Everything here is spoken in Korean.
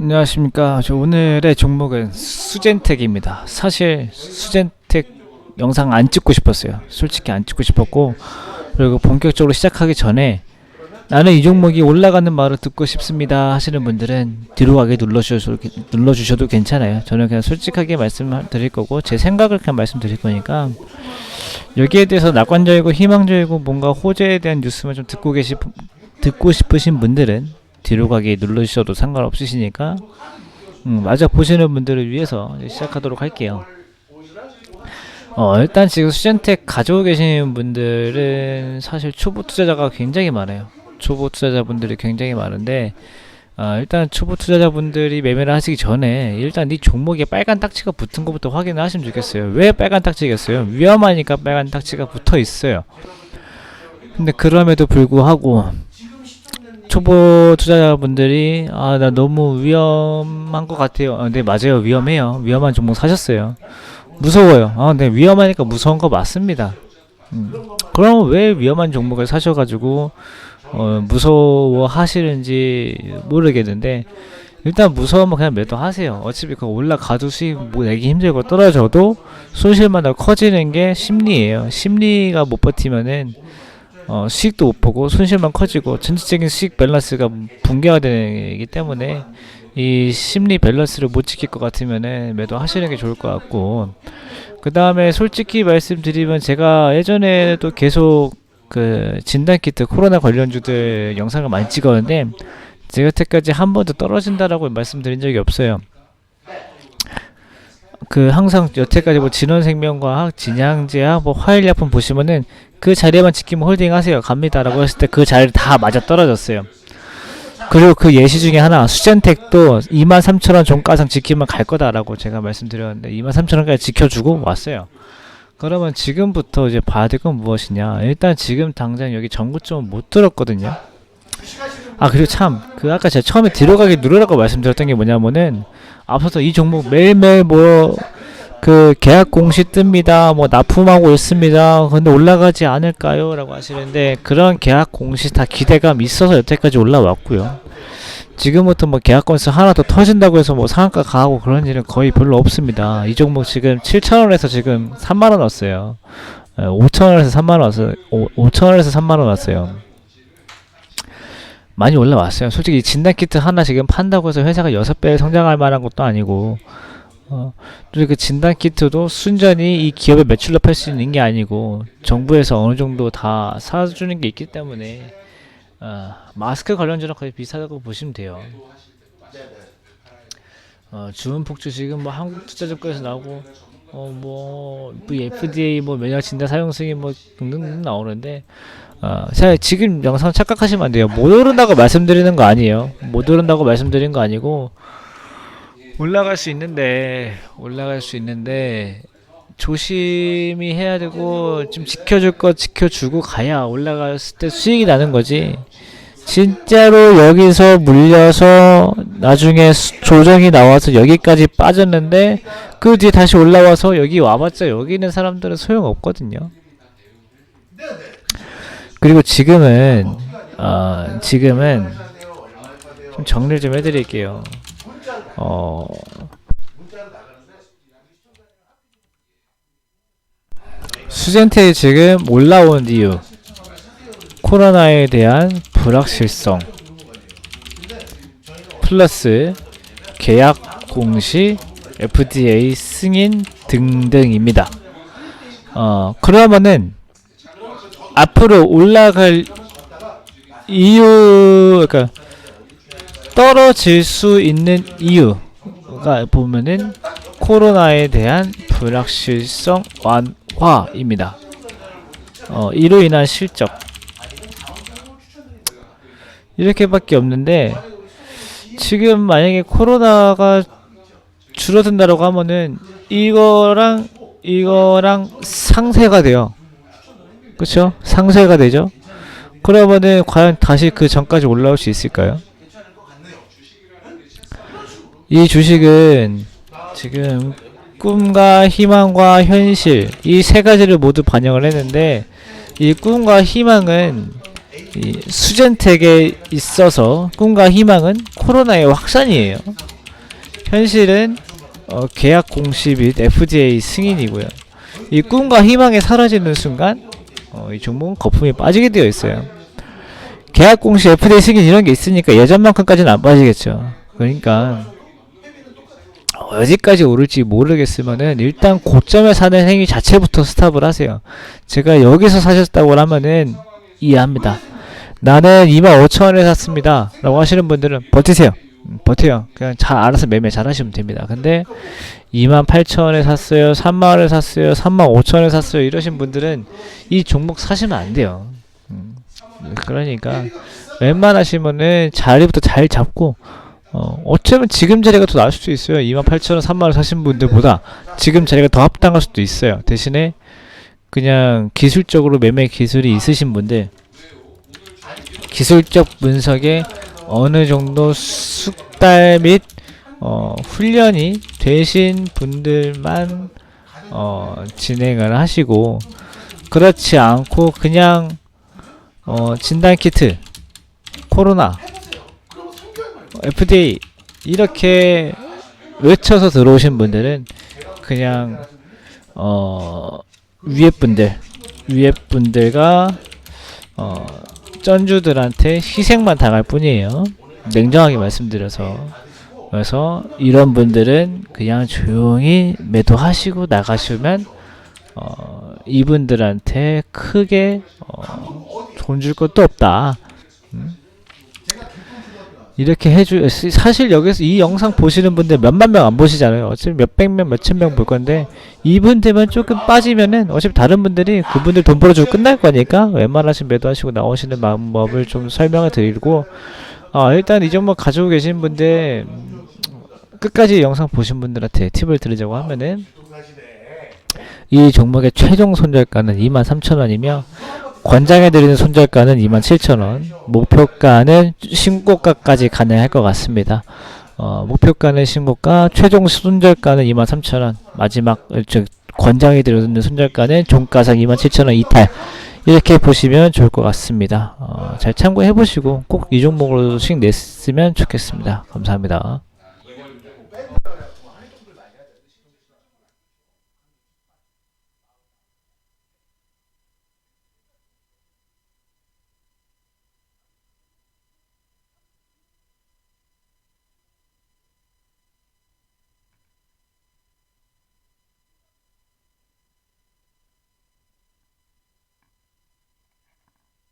안녕하십니까. 저 오늘의 종목은 수젠텍입니다. 사실 수젠텍 영상 안 찍고 싶었어요. 솔직히 안 찍고 싶었고 그리고 본격적으로 시작하기 전에 나는 이 종목이 올라가는 말을 듣고 싶습니다 하시는 분들은 뒤로 가게 눌러주셔도, 눌러주셔도 괜찮아요. 저는 그냥 솔직하게 말씀드릴 거고 제 생각을 그냥 말씀드릴 거니까 여기에 대해서 낙관적이고 희망적이고 뭔가 호재에 대한 뉴스만 좀 듣고 계시 듣고 싶으신 분들은 뒤로 가기 눌러주셔도 상관없으시니까 음, 마저 보시는 분들을 위해서 시작하도록 할게요. 어, 일단 지금 수젠텍 가지고 계시는 분들은 사실 초보 투자자가 굉장히 많아요. 초보 투자자분들이 굉장히 많은데 어, 일단 초보 투자자분들이 매매를 하시기 전에 일단 이 종목에 빨간 딱지가 붙은 것부터 확인을 하시면 좋겠어요. 왜 빨간 딱지겠어요? 위험하니까 빨간 딱지가 붙어 있어요. 근데 그럼에도 불구하고 초보 투자자분들이 아 나 너무 위험한 것 같아요. 아, 네 맞아요 위험해요. 위험한 종목 사셨어요. 무서워요. 아, 네 위험하니까 무서운 거 맞습니다. 음, 그럼 왜 위험한 종목을 사셔가지고 어, 무서워 하시는지 모르겠는데 일단 무서우면 그냥 매도하세요. 어차피 그 올라가도 수익 뭐 내기 힘들고 떨어져도 손실마다 커지는 게 심리예요. 심리가 못 버티면은 어, 수익도 못 보고 손실만 커지고 전체적인 수익 밸런스가 붕괴가 되기 때문에 이 심리 밸런스를 못 지킬 것 같으면은 매도하시는 게 좋을 것 같고 그 다음에 솔직히 말씀드리면 제가 예전에도 계속 그 진단 키트 코로나 관련주들 영상을 많이 찍었는데 제가 여태까지 한 번도 떨어진다라고 말씀드린 적이 없어요. 그 항상 여태까지 뭐 진원생명과학, 진양제약, 뭐 화일약품 보시면은 그 자리에만 지키면 홀딩하세요. 갑니다라고 했을 때 그 자리 다 맞아 떨어졌어요. 그리고 그 예시 중에 하나 수젠텍도 23,000원 종가상 지키면 갈 거다라고 제가 말씀드렸는데 23,000원까지 지켜주고 왔어요. 그러면 지금부터 이제 봐야 될 건 무엇이냐? 일단 지금 당장 여기 전고점 못 들었거든요. 아 그리고 참 그 아까 제가 처음에 들어가기 누르라고 말씀드렸던 게 뭐냐면은 앞서서 이 종목 매일매일 뭐 그 계약 공시 뜹니다. 뭐 납품하고 있습니다. 근데 올라가지 않을까요? 라고 하시는데 그런 계약 공시 다 기대감 있어서 여태까지 올라왔고요. 지금부터 뭐 계약 건수 하나 더 터진다고 해서 뭐 상한가 가고 그런 일은 거의 별로 없습니다. 이 종목 지금 7,000원에서 지금 3만원 왔어요. 5,000원에서 3만원 왔어요. 5,000원에서 3만원 왔어요. 많이 올라왔어요. 솔직히 진단키트 하나 지금 판다고 해서 회사가 6배 성장할 만한 것도 아니고 어, 그리고 그 진단 키트도 순전히 이 기업의 매출로 팔 수 있는 게 아니고 정부에서 어느 정도 다 사주는 게 있기 때문에 어, 마스크 관련주랑 거의 비슷하다고 보시면 돼요. 어, 주문폭주 지금 뭐 한국투자증권에서 나오고 어뭐 FDA 뭐 면역 진단 사용 승인 뭐 등등 나오는데 어, 자 지금 영상 착각하시면 안 돼요. 못 오른다고 말씀드리는 거 아니에요. 못 오른다고 말씀드린 거 아니고 올라갈 수 있는데 올라갈 수 있는데 조심히 해야 되고 좀 지켜줄 거 지켜주고 가야 올라갔을 때 수익이 나는 거지. 진짜로 여기서 물려서 나중에 수- 조정이 나와서 여기까지 빠졌는데 그 뒤에 다시 올라와서 여기 와봤자 여기 있는 사람들은 소용 없거든요. 그리고 지금은 어, 지금은 좀 정리를 좀 해드릴게요. 어, 수젠테 지금 올라온 이유. 코로나에 대한 불확실성. 플러스 계약 공시 FDA 승인 등등입니다. 어 그러면은 앞으로 올라갈 이유 그러니까 떨어질 수 있는 이유가 보면은 코로나에 대한 불확실성 완화입니다. 어, 이로 인한 실적 이렇게밖에 없는데 지금 만약에 코로나가 줄어든다라고 하면은 이거랑 이거랑 상쇄가 돼요. 그렇죠? 상쇄가 되죠. 그러면은 과연 다시 그 전까지 올라올 수 있을까요? 이 주식은 지금 꿈과 희망과 현실 이 세 가지를 모두 반영을 했는데 이 꿈과 희망은 이 수젠텍에 있어서 꿈과 희망은 코로나의 확산이에요. 현실은 어, 계약 공시 및 FDA 승인이고요. 이 꿈과 희망이 사라지는 순간 어, 이 종목은 거품이 빠지게 되어 있어요. 계약 공시 FDA 승인 이런 게 있으니까 예전만큼까지는 안 빠지겠죠. 그러니까 어디까지 오를지 모르겠으면은 일단 고점에 사는 행위 자체부터 스탑을 하세요. 제가 여기서 사셨다고 하면은 이해합니다. 나는 25,000원에 샀습니다. 라고 하시는 분들은 버티세요. 음, 버텨요. 그냥 잘 알아서 매매 잘 하시면 됩니다. 근데 28,000원에 샀어요. 3만원에 샀어요. 35,000원에 샀어요. 이러신 분들은 이 종목 사시면 안 돼요. 음, 그러니까 웬만하시면은 자리부터 잘 잡고 어, 어쩌면 지금 자리가 더 나을 수도 있어요. 28,000원, 3만원 사신 분들보다 지금 자리가 더 합당할 수도 있어요. 대신에 그냥 기술적으로 매매 기술이 있으신 분들 기술적 분석에 어느 정도 숙달 및 어, 훈련이 되신 분들만 어, 진행을 하시고 그렇지 않고 그냥 어, 진단 키트 코로나 FDA 이렇게 외쳐서 들어오신 분들은 그냥 어 위에 분들 위에 분들과 어 쩐주들한테 희생만 당할 뿐이에요. 냉정하게 말씀드려서 그래서 이런 분들은 그냥 조용히 매도하시고 나가시면 어 이분들한테 크게 어, 돈 줄 것도 없다. 음? 이렇게 해주 사실 여기서 이 영상 보시는 분들 몇만 명 안 보시잖아요. 어차피 몇백 명, 몇천 명 볼 건데 이분들만 조금 빠지면은 어차피 다른 분들이 그분들 돈 벌어주고 끝날 거니까 웬만하신 매도하시고 나오시는 방법을 좀 설명을 드리고 아 일단 이 종목 가지고 계신 분들 음, 끝까지 영상 보신 분들한테 팁을 드리자고 하면은 이 종목의 최종 손절가는 23,000원이며 권장해 드리는 손절가는 27,000원, 목표가는 신고가까지 가능할 것 같습니다. 어, 목표가는 신고가, 최종 손절가는 23,000원, 마지막 어, 즉 권장해 드리는 손절가는 종가상 27,000원 이탈. 이렇게 보시면 좋을 것 같습니다. 어, 잘 참고해 보시고 꼭 이 종목으로 수익 냈으면 좋겠습니다. 감사합니다.